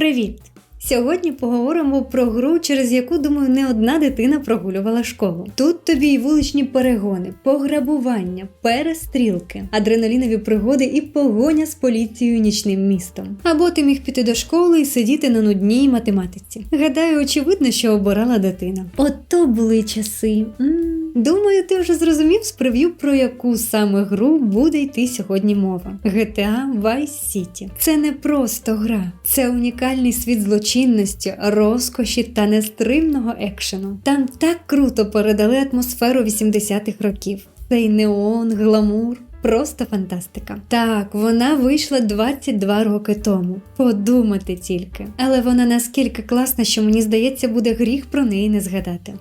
Привіт! Сьогодні поговоримо про гру, через яку, думаю, не одна дитина прогулювала школу. Тут тобі і вуличні перегони, пограбування, перестрілки, адреналінові пригоди і погоня з поліцією нічним містом. Або ти міг піти до школи і сидіти на нудній математиці. Гадаю, очевидно, що обирала дитина. Ото були часи. м Думаю, ти вже зрозумів з прев'ю, про яку саме гру буде йти сьогодні мова. GTA Vice City. Це не просто гра, це унікальний світ злочинності, розкоші та нестримного екшену. Там так круто передали атмосферу 80-х років. Цей неон, гламур. Просто фантастика. Так, вона вийшла 22 роки тому. Подумати тільки. Але вона наскільки класна, що мені здається, буде гріх про неї не згадати.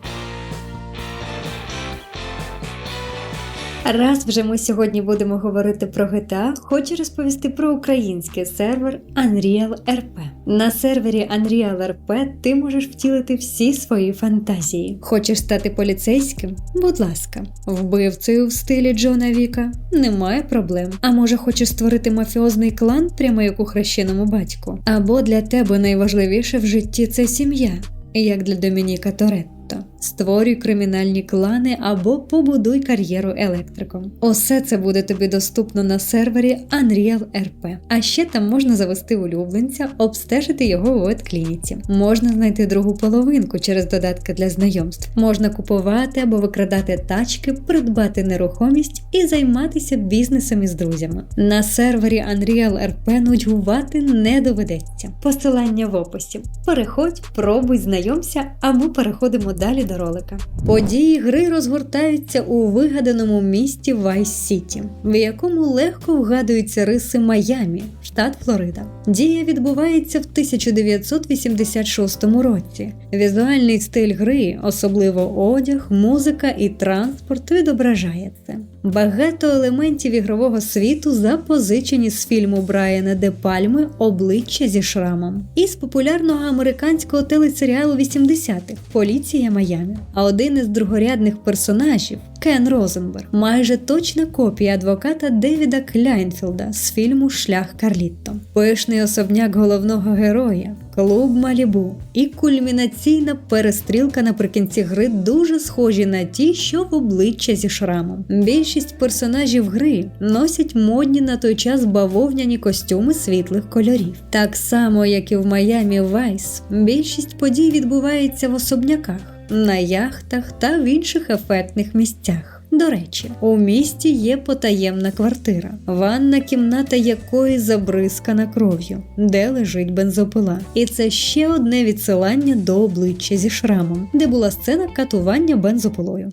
Раз вже ми сьогодні будемо говорити про GTA, хочу розповісти про український сервер Unreal RP. На сервері Unreal RP ти можеш втілити всі свої фантазії. Хочеш стати поліцейським? Будь ласка, вбивцею в стилі Джона Віка немає проблем. А може хочеш створити мафіозний клан, прямо як у хрещеному батьку? Або для тебе найважливіше в житті це сім'я, як для Домініка Торетто. Створюй кримінальні клани або побудуй кар'єру електриком. Усе це буде тобі доступно на сервері Unreal RP. А ще там можна завести улюбленця, обстежити його у ветклініці. Можна знайти другу половинку через додатки для знайомств. Можна купувати або викрадати тачки, придбати нерухомість і займатися бізнесом із друзями. На сервері Unreal RP нудьгувати не доведеться. Посилання в описі. Переходь, пробуй, знайомся, а ми переходимо далі до ролика. Події гри розгортаються у вигаданому місті Вайс Сіті, в якому легко вгадуються риси Майамі, штат Флорида. Дія відбувається в 1986 році. Візуальний стиль гри, особливо одяг, музика і транспорт, відображає це. Багато елементів ігрового світу запозичені з фільму Брайана Де Пальми Обличчя зі шрамом і з популярного американського телесеріалу 80-х Поліція Майами. А один із другорядних персонажів Кен Розенберг, майже точна копія адвоката Девіда Кляйнфілда з фільму Шлях Карлітто, пишний особняк головного героя, клуб Малібу і кульмінаційна перестрілка наприкінці гри дуже схожі на ті, що в обличчя зі шрамом. Більшість персонажів гри носять модні на той час бавовняні костюми світлих кольорів. Так само, як і в Майамі Вайс, більшість подій відбувається в особняках на яхтах та в інших ефектних місцях. До речі, у місті є потаємна квартира, ванна кімната якої забризкана кров'ю, де лежить бензопила. І це ще одне відсилання до обличчя зі шрамом, де була сцена катування бензопилою.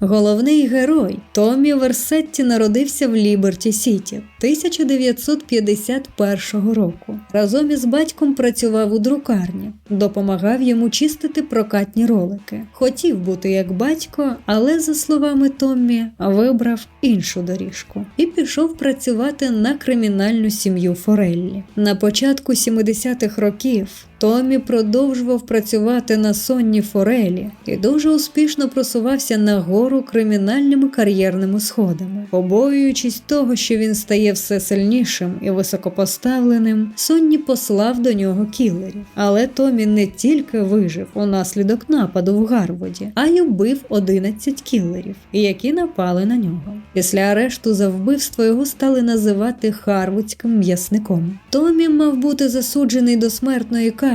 Головний герой Томі Версетті народився в Ліберті Сіті 1951 року. Разом із батьком працював у друкарні, допомагав йому чистити прокатні ролики. Хотів бути як батько, але, за словами Томмі, вибрав іншу доріжку і пішов працювати на кримінальну сім'ю Фореллі. На початку 70-х років Томі продовжував працювати на сонні Форелі і дуже успішно просувався нагору кримінальними кар'єрними сходами. Побоюючись того, що він стає все сильнішим і високопоставленим, Сонні послав до нього кілерів. Але Томі не тільки вижив унаслідок нападу в Гарводі, а й убив 11 кілерів, які напали на нього. Після арешту за вбивство його стали називати Харвудським м'ясником. Томі мав бути засуджений до смертної кари,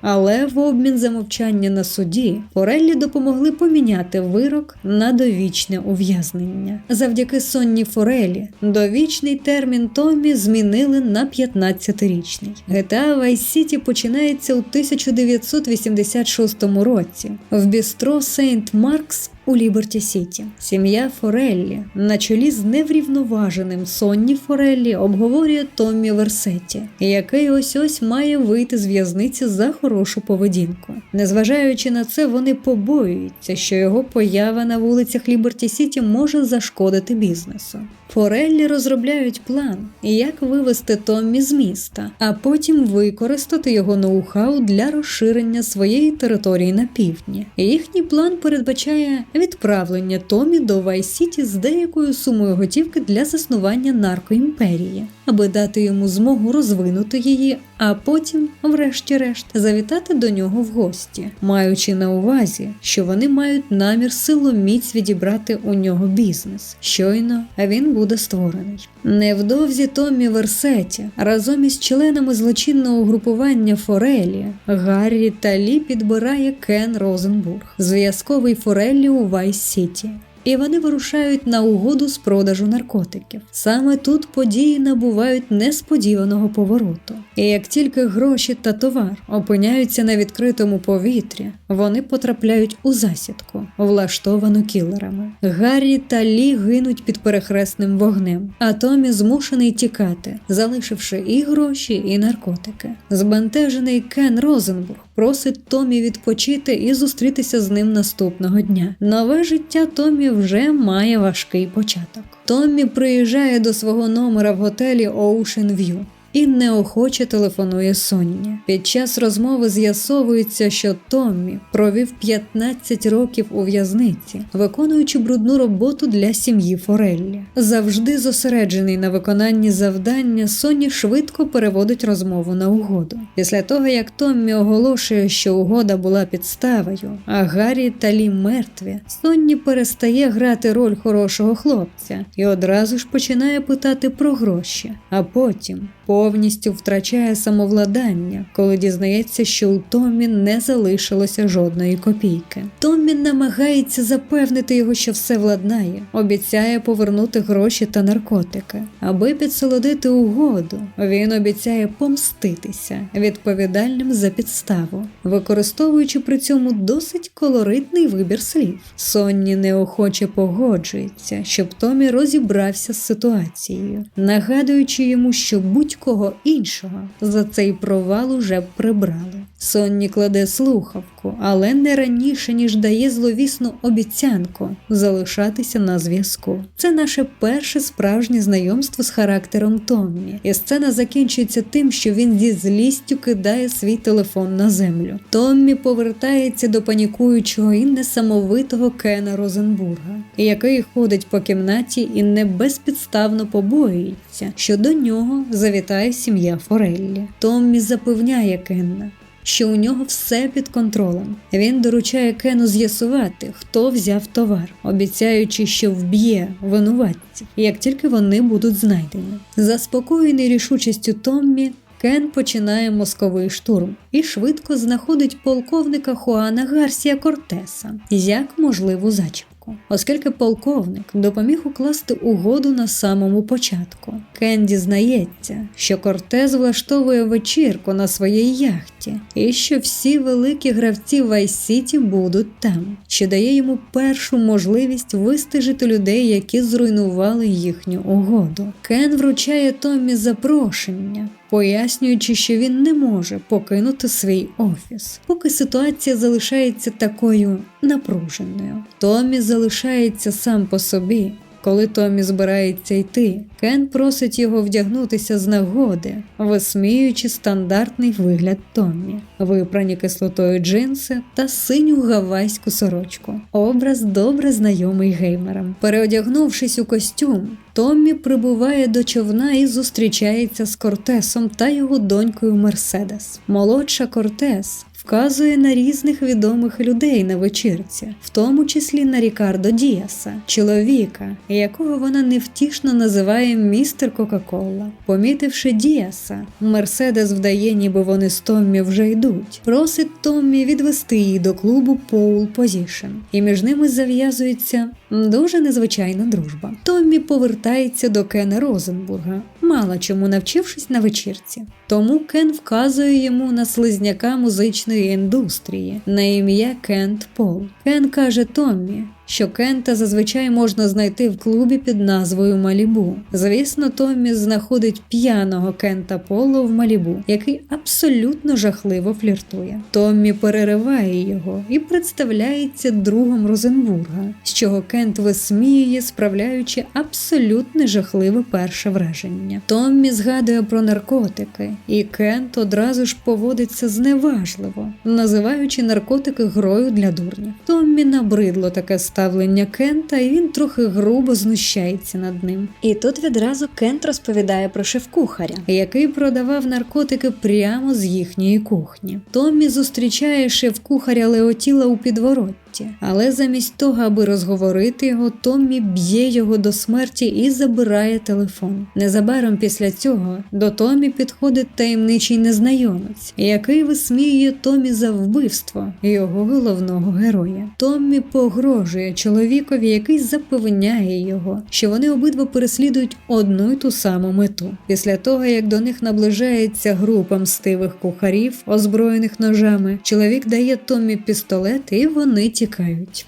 але в обмін за мовчання на суді Фореллі допомогли поміняти вирок на довічне ув'язнення. Завдяки Сонні Форелі довічний термін Томі змінили на 15-річний. GTA Vice City починається у 1986 році в бістро Сейнт Маркс у Ліберті Сіті. Сім'я Фореллі на чолі з неврівноваженим Сонні Фореллі обговорює Томмі Версеті, який ось ось має вийти з в'язниці за хорошу поведінку. Незважаючи на це, вони побоюються, що його поява на вулицях Ліберті Сіті може зашкодити бізнесу. Фореллі розробляють план, як вивести Томмі з міста, а потім використати його ноу-хау для розширення своєї території на півдні. Їхній план передбачає відправлення Томі до Вайс-Сіті з деякою сумою готівки для заснування наркоімперії, аби дати йому змогу розвинути її, а потім, врешті-решт, завітати до нього в гості, маючи на увазі, що вони мають намір силоміць відібрати у нього бізнес. Щойно він буде створений. Невдовзі Томмі Версеті разом із членами злочинного угрупування Форелі Гаррі та Лі підбирає Кен Розенбург, зв'язковий Фореллі у Вайс Сіті. І вони вирушають на угоду з продажу наркотиків. Саме тут події набувають несподіваного повороту. І як тільки гроші та товар опиняються на відкритому повітрі, вони потрапляють у засідку, влаштовану кілерами. Гаррі та Лі гинуть під перехресним вогнем, а Томі змушений тікати, залишивши і гроші, і наркотики. Збентежений Кен Розенбург просить Томі відпочити і зустрітися з ним наступного дня. Нове життя Томі вже має важкий початок. Томмі приїжджає до свого номера в готелі Ocean View і неохоче телефонує Сонні. Під час розмови з'ясовується, що Томмі провів 15 років у в'язниці, виконуючи брудну роботу для сім'ї Фореллі. Завжди зосереджений на виконанні завдання, Сонні швидко переводить розмову на угоду. Після того, як Томмі оголошує, що угода була підставою, а Гаррі та Лі мертві, Сонні перестає грати роль хорошого хлопця і одразу ж починає питати про гроші, а потім повністю втрачає самовладання, коли дізнається, що у Томі не залишилося жодної копійки. Томмі намагається запевнити його, що все владнає, обіцяє повернути гроші та наркотики. Аби підсолодити угоду, він обіцяє помститися відповідальним за підставу, використовуючи при цьому досить колоритний вибір слів. Сонні неохоче погоджується, щоб Томі розібрався з ситуацією, нагадуючи йому, що будь-кого іншого за цей провал уже прибрали. Сонні кладе слухавку, але не раніше, ніж дає зловісну обіцянку залишатися на зв'язку. Це наше перше справжнє знайомство з характером Томмі, і сцена закінчується тим, що він зі злістю кидає свій телефон на землю. Томмі повертається до панікуючого і несамовитого Кена Розенбурга, який ходить по кімнаті і не безпідставно побоюється, що до нього завітає сім'я Фореллі. Томмі запевняє Кенна, що у нього все під контролем. Він доручає Кену з'ясувати, хто взяв товар, обіцяючи, що вб'є винуватців, як тільки вони будуть знайдені. Заспокоєний рішучістю Томмі. Кен починає мозковий штурм і швидко знаходить полковника Хуана Гарсія Кортеса як можливу зачіпку, оскільки полковник допоміг укласти угоду на самому початку. Кен дізнається, що Кортес влаштовує вечірку на своїй яхті, і що всі великі гравці Вайс-Сіті будуть там, що дає йому першу можливість вистежити людей, які зруйнували їхню угоду. Кен вручає Томмі запрошення. Пояснюючи, що він не може покинути свій офіс, поки ситуація залишається такою напруженою. Томі залишається сам по собі. Коли Томі збирається йти, Кен просить його вдягнутися з нагоди, висміюючи стандартний вигляд Томмі, випрані кислотою джинси та синю гавайську сорочку. Образ добре знайомий геймерам. Переодягнувшись у костюм, Томмі прибуває до човна і зустрічається з Кортесом та його донькою Мерседес. Молодша Кортес вказує на різних відомих людей на вечірці, в тому числі на Рікардо Діаса, чоловіка, якого вона невтішно називає містер Кока-Кола. Помітивши Діаса, Мерседес вдає, ніби вони з Томмі вже йдуть. Просить Томмі відвести її до клубу Pole Position. і між ними зав'язується дуже незвичайна дружба. Томмі повертається до Кена Розенбурга, мало чому навчившись на вечірці. Тому Кен вказує йому на слизняка музичної індустрії на ім'я Кент Пол. Кен каже Томмі, що Кента зазвичай можна знайти в клубі під назвою Малібу. Звісно, Томмі знаходить п'яного Кента Поло в Малібу, який абсолютно жахливо фліртує. Томмі перериває його і представляється другом Розенбурга, з чого Кент висміює, справляючи абсолютно жахливе перше враження. Томмі згадує про наркотики, і Кент одразу ж поводиться зневажливо, називаючи наркотики грою для дурнів. Томмі набридло таке ставлення ставлення Кента, і він трохи грубо знущається над ним. І тут відразу Кент розповідає про шеф-кухаря, який продавав наркотики прямо з їхньої кухні. Томмі зустрічає шеф-кухаря Леотіла у підворотні. Але замість того, аби розговорити його, Томмі б'є його до смерті і забирає телефон. Незабаром після цього до Томмі підходить таємничий незнайомець, який висміює Томмі за вбивство його головного героя. Томмі погрожує чоловікові, який запевняє його, що вони обидва переслідують одну й ту саму мету. Після того, як до них наближається група мстивих кухарів, озброєних ножами, чоловік дає Томмі пістолет, і вони тікають.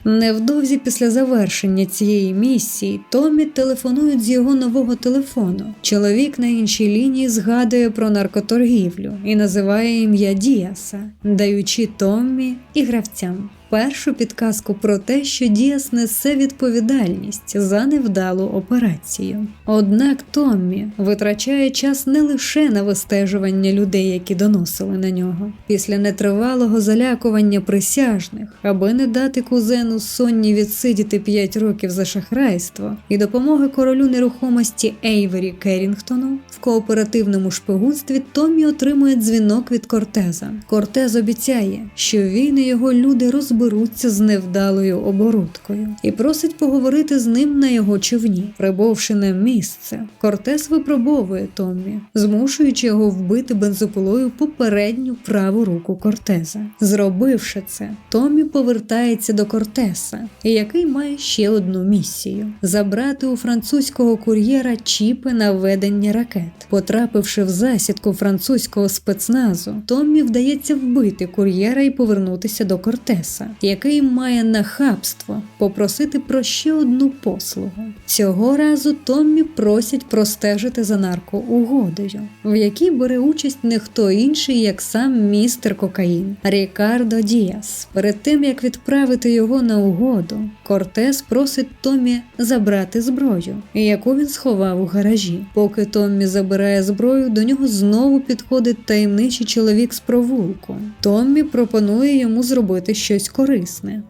Невдовзі після завершення цієї місії Томі телефонують з його нового телефону. Чоловік на іншій лінії згадує про наркоторгівлю і називає ім'я Діаса, даючи Томмі і гравцям першу підказку про те, що Діас несе відповідальність за невдалу операцію. Однак Томмі витрачає час не лише на вистежування людей, які доносили на нього. Після нетривалого залякування присяжних, аби не дати кузену Сонні відсидіти 5 років за шахрайство і допомоги королю нерухомості Ейвері Керінгтону в кооперативному шпигунстві Томмі отримує дзвінок від Кортеза. Кортез обіцяє, що він і його люди розбудуть беруться з невдалою оборудкою і просить поговорити з ним на його човні, прибувши на місце. Кортес випробовує Томмі, змушуючи його вбити бензопилою попередню праву руку Кортеза. Зробивши це, Томмі повертається до Кортеса, який має ще одну місію: забрати у французького кур'єра чіпи на ведення ракет. Потрапивши в засідку французького спецназу, Томмі вдається вбити кур'єра і повернутися до Кортеса який має нахабство попросити про ще одну послугу. Цього разу Томмі просять простежити за наркоугодою, в якій бере участь не хто інший, як сам містер Кокаїн Рікардо Діас. Перед тим як відправити його на угоду, Кортес просить Томмі забрати зброю, яку він сховав у гаражі. Поки Томмі забирає зброю, до нього знову підходить таємничий чоловік з провулку. Томмі пропонує йому зробити щось корисне,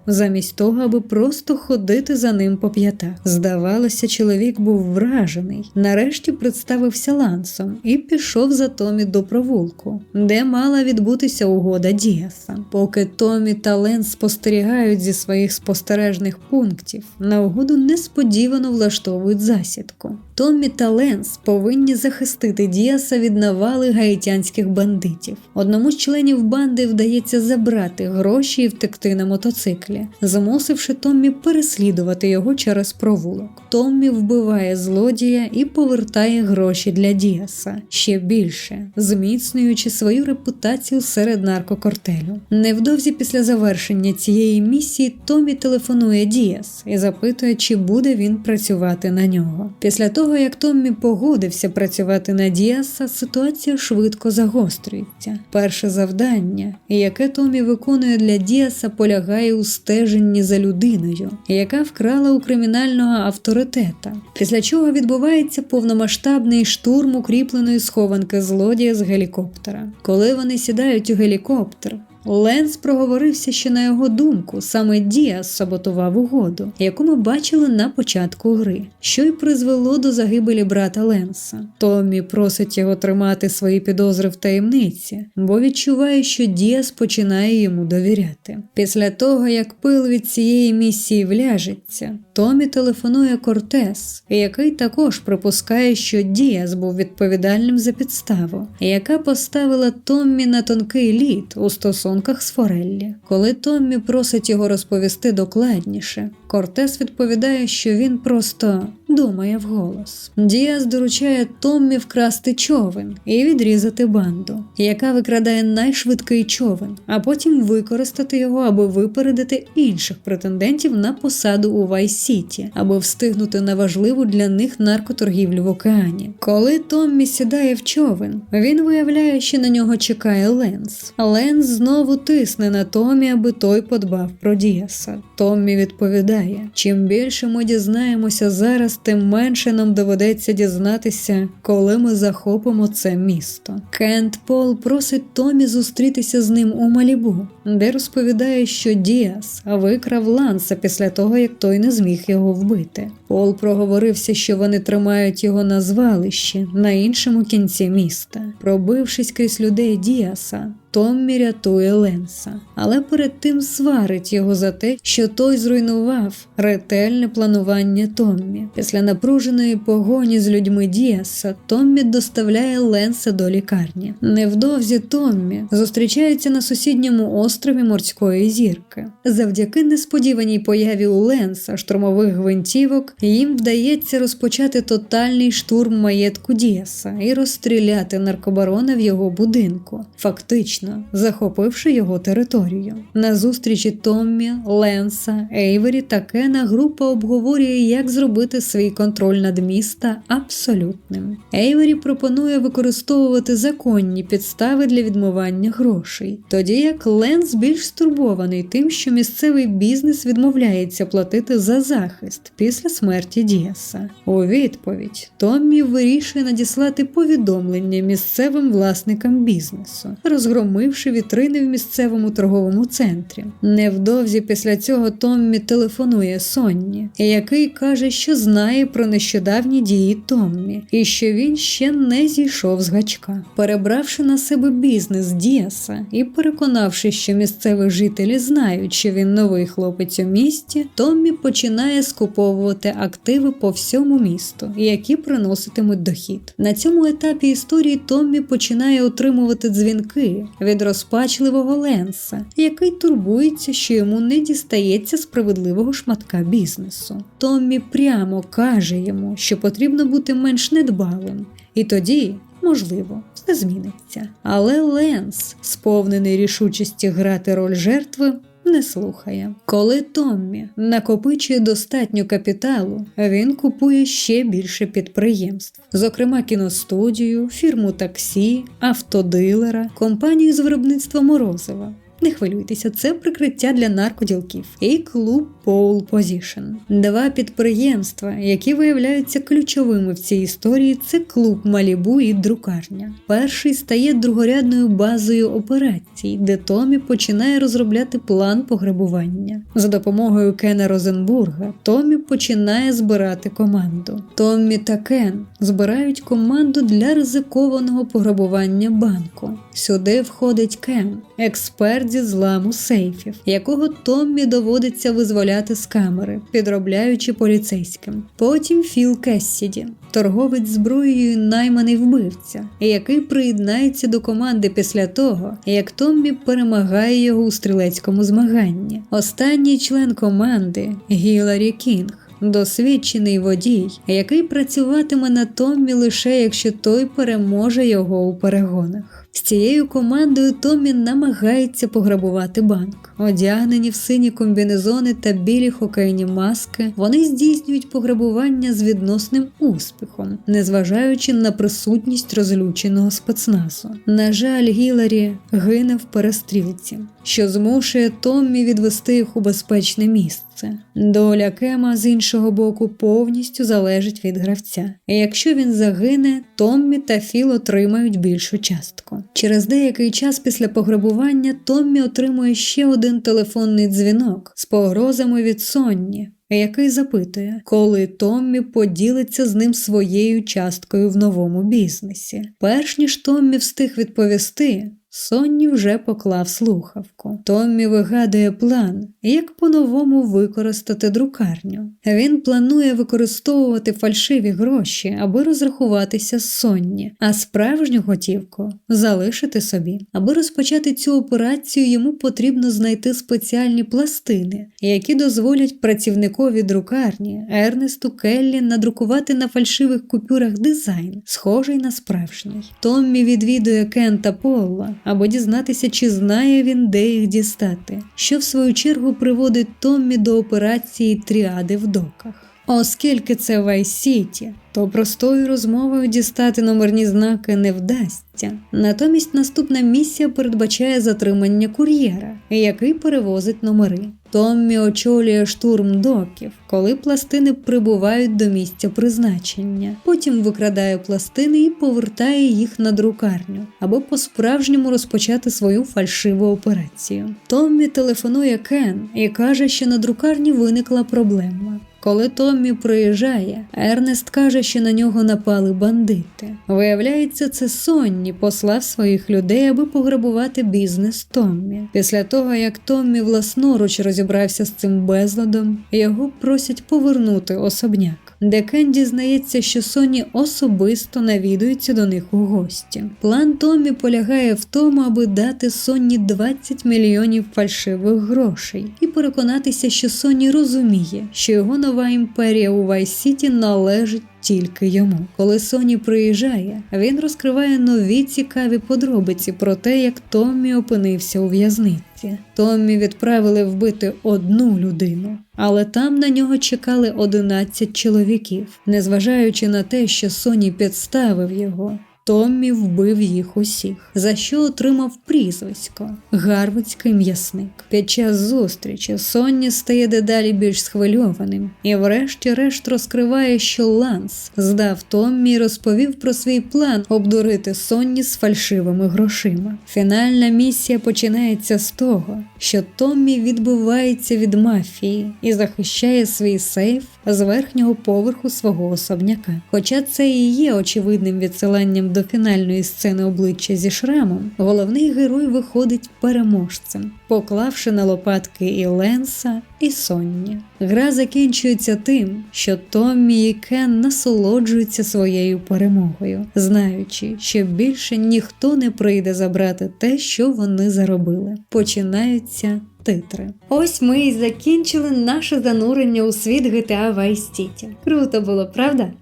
замість того, аби просто ходити за ним по п'ятах. Здавалося, чоловік був вражений. Нарешті представився лансом і пішов за Томі до провулку, де мала відбутися угода Діаса. Поки Томі та Лен спостерігають зі своїх спостережних пунктів, на угоду несподівано влаштовують засідку. Томмі та Ленс повинні захистити Діаса від навали гаїтянських бандитів. Одному з членів банди вдається забрати гроші і втекти на мотоциклі, змусивши Томмі переслідувати його через провулок. Томмі вбиває злодія і повертає гроші для Діаса ще більше, зміцнюючи свою репутацію серед наркокортелю. Невдовзі після завершення цієї місії Томмі телефонує Діас і запитує, чи буде він працювати на нього. Після того як Томмі погодився працювати на Діаса, ситуація швидко загострюється. Перше завдання, яке Томмі виконує для Діаса, полягає у стеженні за людиною, яка вкрала у кримінального авторитета, після чого відбувається повномасштабний штурм укріпленої схованки злодія з гелікоптера. Коли вони сідають у гелікоптер, Ленс проговорився, що на його думку саме Діас саботував угоду, яку ми бачили на початку гри, що й призвело до загибелі брата Ленса. Томмі просить його тримати свої підозри в таємниці, бо відчуває, що Діас починає йому довіряти. Після того, як пил від цієї місії вляжеться, Томі телефонує Кортес, який також припускає, що Діас був відповідальним за підставу, яка поставила Томмі на тонкий лід у стосунках з Фореллі. Коли Томмі просить його розповісти докладніше, Кортес відповідає, що він просто думає вголос. Діас доручає Томмі вкрасти човен і відрізати банду, яка викрадає найшвидкий човен, а потім використати його, аби випередити інших претендентів на посаду у Вайс-Сіті, аби встигнути на важливу для них наркоторгівлю в океані. Коли Томмі сідає в човен, він виявляє, що на нього чекає Ленс. Ленс знову тисне на Томі, аби той подбав про Діаса. Томмі відповідає: чим більше ми дізнаємося зараз, тим менше нам доведеться дізнатися, коли ми захопимо це місто. Кент Пол просить Томі зустрітися з ним у Малібу, де розповідає, що Діас викрав Ланса після того, як той не зміг його вбити. Пол проговорився, що вони тримають його на звалищі на іншому кінці міста. Пробившись крізь людей Діаса, Томмі рятує Ленса, але перед тим сварить його за те, що той зруйнував ретельне планування Томмі. Після напруженої погоні з людьми Діаса Томмі доставляє Ленса до лікарні. Невдовзі Томмі зустрічається на сусідньому острові морської зірки. Завдяки несподіваній появі у Ленса штурмових гвинтівок їм вдається розпочати тотальний штурм маєтку Діаса і розстріляти наркобарона в його будинку. Фактично фактично захопивши його територію. На зустрічі Томмі, Ленса, Ейвері та Кена група обговорює, як зробити свій контроль над міста абсолютним. Ейвері пропонує використовувати законні підстави для відмивання грошей, тоді як Ленс більш стурбований тим, що місцевий бізнес відмовляється платити за захист після смерті Діаса. У відповідь Томмі вирішує надіслати повідомлення місцевим власникам бізнесу, розгромити помивши вітрини в місцевому торговому центрі. Невдовзі після цього Томмі телефонує Сонні, який каже, що знає про нещодавні дії Томмі і що він ще не зійшов з гачка. Перебравши на себе бізнес Діаса і переконавши, що місцеві жителі знають, що він новий хлопець у місті, Томмі починає скуповувати активи по всьому місту, які приноситимуть дохід. На цьому етапі історії Томмі починає отримувати дзвінки від розпачливого Ленса, який турбується, що йому не дістається справедливого шматка бізнесу. Томмі прямо каже йому, що потрібно бути менш недбалим, і тоді. Можливо, все зміниться. Але Ленс, сповнений рішучості грати роль жертви, не слухає. Коли Томмі накопичує достатньо капіталу, він купує ще більше підприємств, зокрема кіностудію, фірму таксі, автодилера, компанію з виробництва морозива. Не хвилюйтеся, це прикриття для наркоділків і клуб Pole Position. Два підприємства, які виявляються ключовими в цій історії, це клуб Малібу і друкарня. Перший стає другорядною базою операцій, де Томі починає розробляти план пограбування. За допомогою Кена Розенбурга Томі починає збирати команду. Томмі та Кен збирають команду для ризикованого пограбування банку. Сюди входить Кен, експерт зі зламу сейфів, якого Томмі доводиться визволяти з камери, підробляючи поліцейським. Потім Філ Кессіді, торговець зброєю найманий вбивця, який приєднається до команди після того, як Томмі перемагає його у стрілецькому змаганні. Останній член команди Гіларі Кінг. Досвідчений водій, який працюватиме на Томмі лише якщо той переможе його у перегонах. З цією командою Томі намагається пограбувати банк. Одягнені в сині комбінезони та білі хокейні маски, вони здійснюють пограбування з відносним успіхом, незважаючи на присутність розлюченого спецназу. На жаль, Гіларі гине в перестрілці, що змушує Томмі відвести їх у безпечне місце. Доля Кема з іншого боку повністю залежить від гравця. Якщо він загине, Томмі та Філ отримають більшу частку. Через деякий час після пограбування Томмі отримує ще один телефонний дзвінок з погрозами від Сонні, який запитує, коли Томмі поділиться з ним своєю часткою в новому бізнесі. Перш ніж Томмі встиг відповісти, Сонні вже поклав слухавку. Томмі вигадує план, як по-новому використати друкарню. Він планує використовувати фальшиві гроші, аби розрахуватися з Сонні, а справжню готівку залишити собі. Аби розпочати цю операцію, йому потрібно знайти спеціальні пластини, які дозволять працівникові друкарні Ернесту Келлі надрукувати на фальшивих купюрах дизайн, схожий на справжній. Томмі відвідує Кента Полла або дізнатися, чи знає він, де їх дістати, що в свою чергу приводить Томмі до операції тріади в доках. Оскільки це City, то простою розмовою дістати номерні знаки не вдасться. Натомість наступна місія передбачає затримання кур'єра, який перевозить номери. Томмі очолює штурм доків, коли пластини прибувають до місця призначення. Потім викрадає пластини і повертає їх на друкарню, аби по-справжньому розпочати свою фальшиву операцію. Томмі телефонує Кен і каже, що на друкарні виникла проблема. Коли Томмі приїжджає, Ернест каже, що на нього напали бандити. Виявляється, це Сонні послав своїх людей, аби пограбувати бізнес Томмі. Після того, як Томмі власноруч розібрався з цим безладом, його просять повернути особняк. Де Кен дізнається, що Соні особисто навідується до них у гості. План Томі полягає в тому, аби дати Соні 20 мільйонів фальшивих грошей і переконатися, що Соні розуміє, що його нова імперія у Вайсіті належить тільки йому. Коли Соні приїжджає, він розкриває нові цікаві подробиці про те, як Томмі опинився у в'язниці. Томмі відправили вбити одну людину, але там на нього чекали 11 чоловіків, незважаючи на те, що Соні підставив його. Томмі вбив їх усіх, за що отримав прізвисько Гарвардський м'ясник. Під час зустрічі Сонні стає дедалі більш схвильованим і, врешті-решт, розкриває, що Ланс здав Томмі і розповів про свій план обдурити Сонні з фальшивими грошима. Фінальна місія починається з того, що Томмі відбувається від мафії і захищає свій сейф з верхнього поверху свого особняка. Хоча це і є очевидним відсиланням до фінальної сцени обличчя зі шрамом, головний герой виходить переможцем, поклавши на лопатки і Ленса, і Сонні. Гра закінчується тим, що Томмі і Кен насолоджуються своєю перемогою, знаючи, що більше ніхто не прийде забрати те, що вони заробили. Починаються титри. Ось ми і закінчили наше занурення у світ GTA Vice City. Круто було, правда?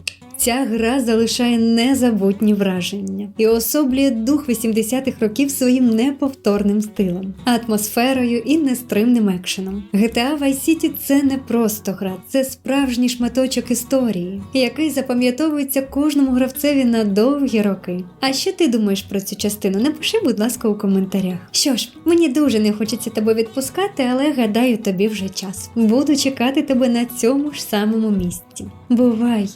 Ця гра залишає незабутні враження і особлює дух 80-х років своїм неповторним стилем, атмосферою і нестримним екшеном. GTA Vice City – це не просто гра, це справжній шматочок історії, який запам'ятовується кожному гравцеві на довгі роки. А що ти думаєш про цю частину? Напиши, будь ласка, у коментарях. Що ж, мені дуже не хочеться тебе відпускати, але гадаю, тобі вже час. Буду чекати тебе на цьому ж самому місці. Бувай!